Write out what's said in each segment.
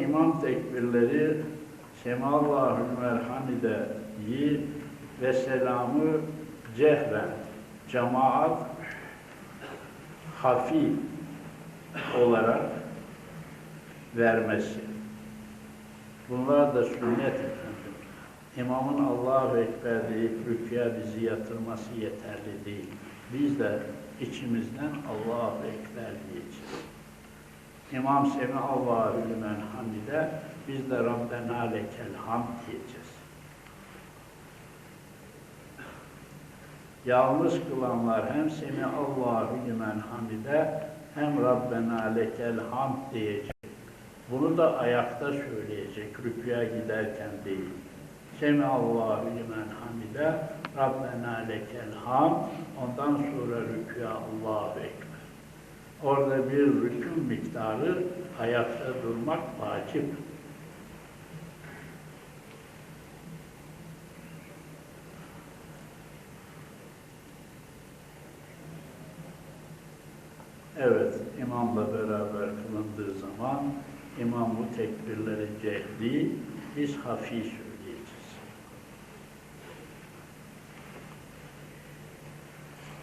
İmam tekbirleri Semallahü Merhamide'yi ve selamı cehren, cemaat hafi olarak vermesi. Bunlar da sünnet efendim. İmamın Allahu Ekber deyip rüküye bizi yatırması yeterli değil. Biz de içimizden Allahu Ekber diyeceğiz. İmam Semi Allahu lümen hamide biz de Rabbena lekel hamd diyeceğiz. Yalnız kılanlar hem Semi Allahu lümen hamide hem Rabbena lekel hamd diyecek. Bunu da ayakta söyleyecek, rüküye giderken değil. Semi Allahu lümen hamide Rabbena lekel hamd ondan sonra rüküye Allahu ekber. Orada bir rükün miktarı ayakta durmak vacip. Evet, imamla beraber kılındığı zaman imam bu tekbirleri cehli, biz hafi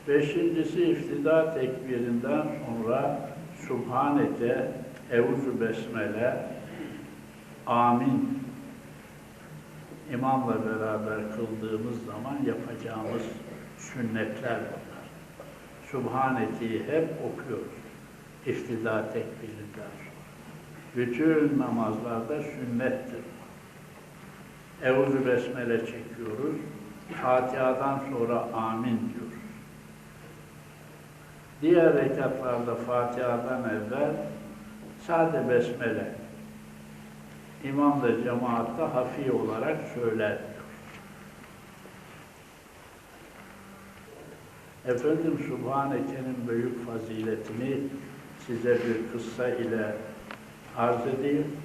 Beşincisi iftida tekbirinden sonra Subhaneke, Evuzu Besmele, Amin. İmamla beraber kıldığımız zaman yapacağımız sünnetler bunlar. Subhaneke'yi hep okuyoruz. İftida tekbirinden sonra. Bütün namazlarda sünnettir. Evuzu Besmele çekiyoruz. Fatiha'dan sonra amin diyoruz. Diğer rekatlarda Fatiha'dan evvel sade besmele. İmam da cemaatta hafi olarak söyler. Efendim Subhaneke'nin büyük faziletini size bir kıssa ile arz edeyim.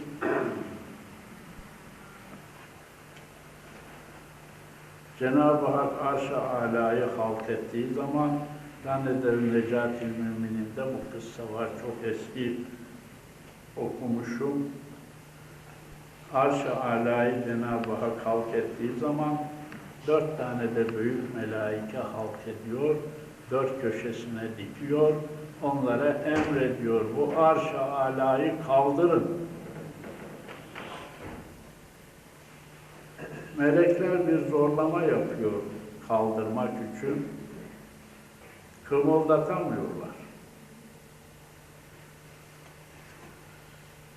Cenab-ı Hak arş-ı alayı halk ettiği zaman Zannederim Necati Mümin'inde bu kıssa var. Çok eski okumuşum. Arş-ı Alâ'yı Cenab-ı Hak halk ettiği zaman dört tane de büyük melaike halk ediyor. Dört köşesine dikiyor. Onlara emrediyor. Bu arş-ı alâyı kaldırın. Melekler bir zorlama yapıyor kaldırmak için kımıldatamıyorlar.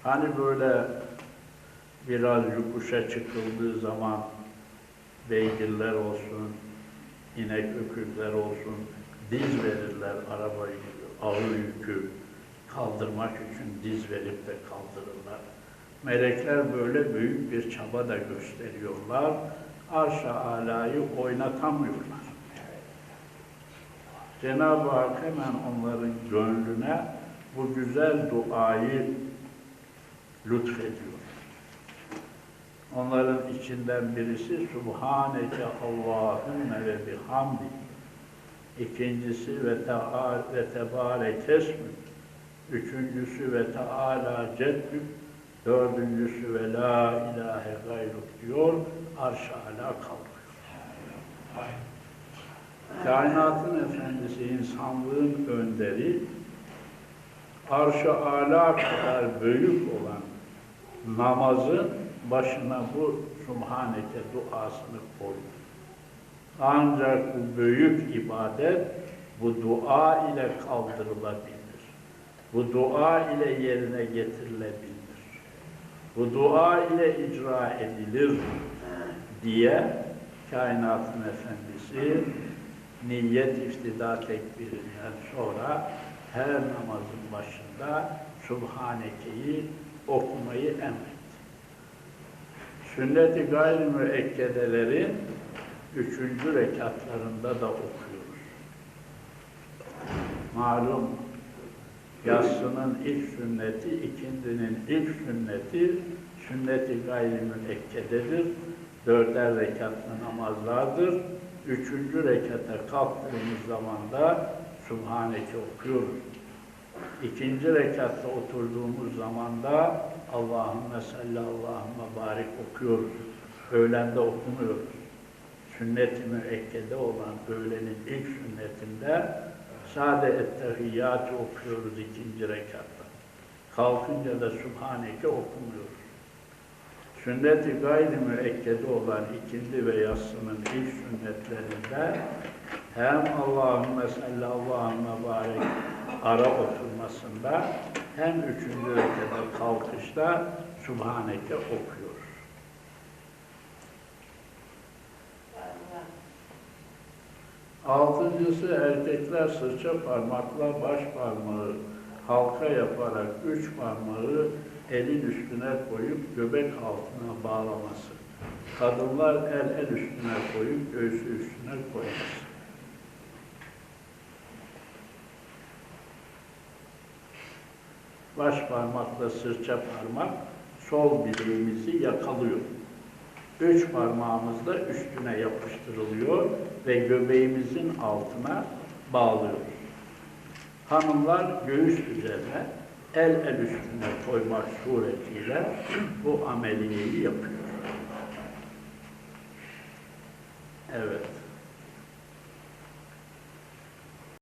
Hani böyle biraz yokuşa çıkıldığı zaman beygirler olsun, inek öküzler olsun, diz verirler arabayı, ağır yükü kaldırmak için diz verip de kaldırırlar. Melekler böyle büyük bir çaba da gösteriyorlar. Arş-ı alayı oynatamıyorlar. Cenab-ı Hak hemen onların gönlüne bu güzel duayı lütfediyor. Onların içinden birisi Subhaneke Allahümme ve bihamdi. İkincisi ve teala ve tebarek esmü. Üçüncüsü ve teala ceddük. Dördüncüsü ve la ilahe gayruk diyor. Arş-ı ala kaldırıyor. Kainatın efendisi, insanlığın önderi, arş-ı ala kadar büyük olan namazın başına bu Subhaneke duasını koydu. Ancak bu büyük ibadet bu dua ile kaldırılabilir. Bu dua ile yerine getirilebilir. Bu dua ile icra edilir diye kainatın efendisi niyet iftida tekbirinden sonra her namazın başında Subhaneke'yi okumayı emretti. Sünnet-i gayri müekkedeleri üçüncü rekatlarında da okuyoruz. Malum yatsının ilk sünneti, ikindinin ilk sünneti sünnet-i gayri müekkededir. Dörder rekatlı namazlardır. Üçüncü rekata kalktığımız zaman da Subhaneke okuyoruz. İkinci rekatta oturduğumuz zaman da Allahümme salli Allahümme barik okuyoruz. Öğlende okumuyoruz. Sünnet-i müekkede olan öğlenin ilk sünnetinde sade ettehiyyatı okuyoruz ikinci rekatta. Kalkınca da Subhaneke okumuyoruz. Sünnet-i gayri müekkede olan ikindi ve yatsının ilk sünnetlerinde hem Allahümme salli Allahümme barik ara oturmasında hem üçüncü rekata kalkışta Subhaneke okuyoruz. Altıncısı erkekler sırça parmakla baş parmağı halka yaparak üç parmağı elin üstüne koyup göbek altına bağlaması. Kadınlar el el üstüne koyup göğsü üstüne koyması. Baş parmakla sırça parmak sol bileğimizi yakalıyor. Üç parmağımız da üstüne yapıştırılıyor ve göbeğimizin altına bağlıyoruz. Hanımlar göğüs üzerine el el üstüne koyma suretiyle bu ameliyeyi yapıyor. Evet.